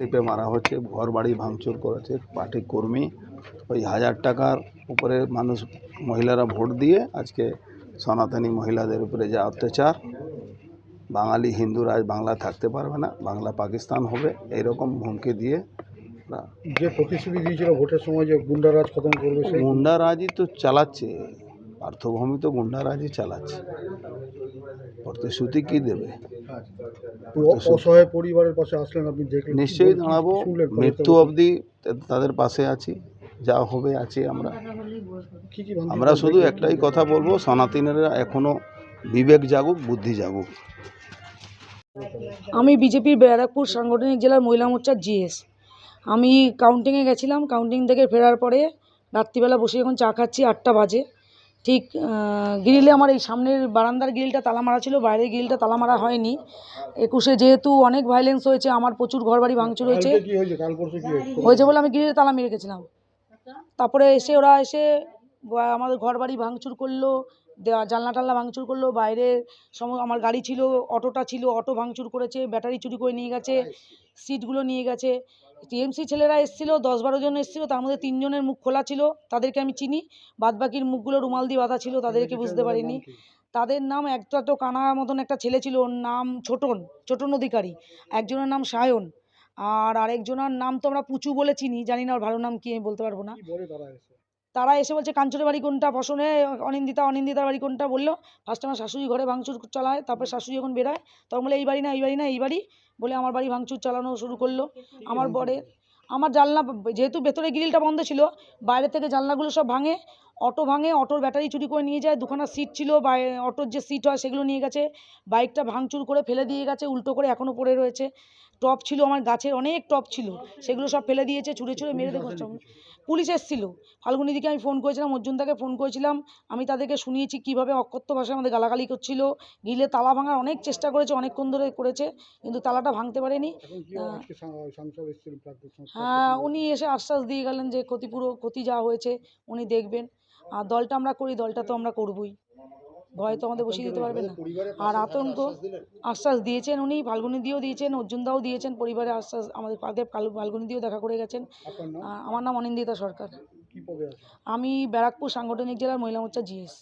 টিপে মারা হচ্ছে ঘর বাড়ি ভাঙচুর করেছে পার্টি কর্মী। ওই হাজার টাকার উপরে মানুষ মহিলারা ভোট দিয়ে আজকে সনাতনী মহিলাদের উপরে যা অত্যাচার বাঙালি হিন্দুরা আজ বাংলা থাকতে পারবে না বাংলা পাকিস্তান হবে এইরকম হুমকি দিয়ে যে প্রতিশ্রুতি দিয়েছিল ভোটের সময় যে গুন্ডারাজ খতম করবে সেই গুন্ডারাজি তো চালাচ্ছে পার্থভূমি তো গুন্ডারাজি চালাচ্ছে। প্রতিশ্রুতি কি দেবে? অসহায় পরিবারের পাশে আসলেন আপনি দেখলেন নিশ্চয়ই দাঁড়াবো। মৃত্যু অবধি তাদের পাশে আছি যা হবে আছি আমরা। আমরা শুধু একটাই কথা বলব সনাতনীরা এখনও বিবেক জাগুক বুদ্ধি জাগুক। আমি বিজেপির ব্যারাকপুর সাংগঠনিক জেলার মহিলা মোর্চার জিএস। আমি কাউন্টিংয়ে গেছিলাম কাউন্টিং থেকে ফেরার পরে রাত্রিবেলা বসে যখন চা খাচ্ছি আটটা বাজে। ঠিক গ্রিলে আমার এই সামনের বারান্দার গ্রিলটা তালা মারা ছিল বাইরের গ্রিলটা তালা মারা হয়নি। একুশে যেহেতু অনেক ভায়োলেন্স হয়েছে আমার প্রচুর ঘরবাড়ি ভাঙচুর হয়েছে? হয়েছে বলে আমি গ্রিলে তালা মেরে গেছিলাম। তারপরে এসে ওরা এসে বা- আমাদের ঘর বাড়ি ভাঙচুর করল দেওয়া জানলা টাল্লা ভাঙচুর করল বাইরে সম আমার গাড়ি ছিল অটোটা ছিল অটো ভাঙচুর করেছে ব্যাটারি চুরি করে নিয়ে গেছে সিটগুলো নিয়ে গেছে। টিএমসি ছেলেরা এসেছিল দশ বারো জন এসেছিল তার মধ্যে তিনজনের মুখ খোলা ছিল তাদেরকে আমি চিনি বাদবাকির মুখগুলো রুমাল দিয়ে বাঁধা ছিল তাদেরকে বুঝতে পারিনি। তাদের নাম একটা তো কানা মতন একটা ছেলে ছিল ওর নাম ছোটন ছোটন অধিকারী একজনের নাম সায়ন আর আরেকজনের নাম তো আমরা পুচু বলে চিনি জানি না ওর ভালো নাম কি আমি বলতে পারব না। তারা এসে বলছে, কাঞ্চনের বাড়ি কোনটা? বসনে অনিন্দিতা, অনিন্দিতার বাড়ি কোনটা? বলল। ফার্স্ট আমার শাশুড়ি ঘরে ভাঙচুর চালায়, তারপর শাশুড়ি যখন বেরোয়, তখন বলে, এই বাড়ি না, এই বাড়ি না, এই বাড়ি? বলে, আমার বাড়ি ভাঙচুর চালানো শুরু করল, আমার বরের। আমার জানলা, যেহেতু ভেতরে গ্রিলটা বন্ধ ছিল, বাইরে থেকে জানলাগুলো সব ভাঙে অটো ভাঙে, অটোর ব্যাটারি চুরি করে নিয়ে যায়, দুখানা সিট ছিল, বা অটোর যে সিট হয় সেগুলো নিয়ে গেছে, বাইকটা ভাঙচুর করে ফেলে দিয়ে গেছে, উল্টো করে এখনও পড়ে রয়েছে, টপ ছিল আমার গাছের, অনেক টপ ছিল, সেগুলো সব ফেলে দিয়েছে, ছুঁড়ে ছুঁড়ে মেরে দেখো পুলিশ এসেছিল ফাল্গুনিদিকে আমি ফোন করেছিলাম অর্জুনদাকে ফোন করেছিলাম, আমি তাদেরকে শুনিয়েছি কীভাবে অকথ্য ভাষায় আমাদের গালাগালি করছিল, গিলে তালা ভাঙার অনেক চেষ্টা করেছে, অনেকক্ষণ ধরে করেছে, কিন্তু তালাটা ভাঙতে পারেনি হ্যাঁ উনি এসে আশ্বাস দিয়ে গেলেন যে ক্ষতিপুরো ক্ষতি যা হয়েছে, উনি দেখবেন আর দলটা আমরা করি দলটা তো আমরা করবই। ভয় তো আমাদের বসিয়ে দিতে পারবে না। আর আতঙ্ক আশ্বাস দিয়েছেন উনি ফাল্গুনি দিয়েও দিয়েছেন অর্জুনদাও দিয়েছেন পরিবারে আশ্বাস আমাদের ফাল্গু- ফাল্গুনি দিয়েও দেখা করে গেছেন। আমার নাম অনিন্দিতা সরকার। পদে আমি ব্যারাকপুর সাংগঠনিক জেলার মহিলা মোর্চা জিএস।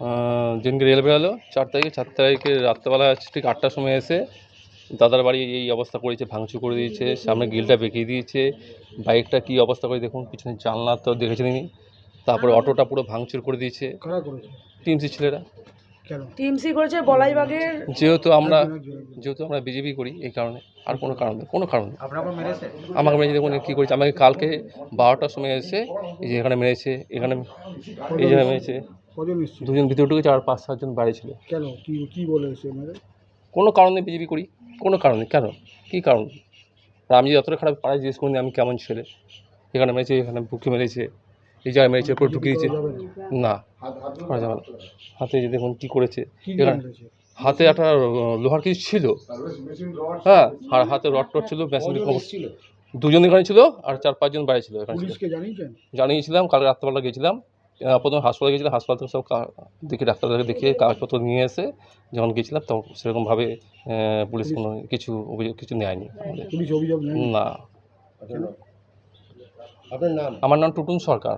আহ, যেদিনকে রেল বেরোলো চার তারিখে চার তারিখে রাত্রেবেলা ঠিক আটটার সময় এসে দাদার বাড়ি এই অবস্থা করেছে ভাঙচুর করে দিয়েছে সামনে গিলটা বেঁকিয়ে দিয়েছে। বাইকটা কী অবস্থা করে দেখুন পিছনে জানলা তো দেখেছেন তিনি। তারপরে অটোটা পুরো ভাঙচুর করে দিয়েছে। কারা টিএমসি ছেলেরা। কেন? টিএমসি করেছে বলাইবাগের যেহেতু আমরা। যেহেতু আমরা বিজেপি করি এই কারণে আর কোনো কারণ নেই কোনো কারণ নেই। আমাকে মেরেছে দেখুন কী করেছে। আমাকে কালকে বারোটার সময় এসে এই যে এখানে মেরেছে এখানে এই জায়গায় মেরেছে দুজন ভিতরে ঢুকেছে আর পাঁচ সাতজন বাইরে ছিল। কেন? কি কি বলে এসে ওনাদের কোনো কারণে বিজেপি করি? কোনো কারণে। কেন? কী কারণ? আর আমি যতটা খারাপ পাড়ায় জিজ্ঞেস করি আমি কেমন ছেলে। এখানে মেরেছে এখানে বুকে মেরেছে এই জায়গায় মেরেছে পুরো ঢুকিয়ে দিয়েছে। না। না করা যাবে না। হাতে যে দেখুন কী করেছে। এখানে হাতে একটা লোহার কিছু ছিল। হ্যাঁ আর হাতে রড টড ছিল মেশিন দুজন এখানে ছিল আর চার পাঁচজন বাইরে ছিল এখানে ছিল। জানিয়েছিলাম কালকে রাত্রেবেলা গেছিলাম। প্রথমে হাসপাতালে গেছিলাম হাসপাতাল থেকে সব দেখে ডাক্তারদেরকে দেখিয়ে কাগজপত্র নিয়ে এসে যখন গেছিলাম তখন সেরকমভাবে পুলিশ কোনো কিছু অভিযোগ কিছু নেয়নি আমাদের। না। আপনার নাম? আমার নাম টুটুন সরকার।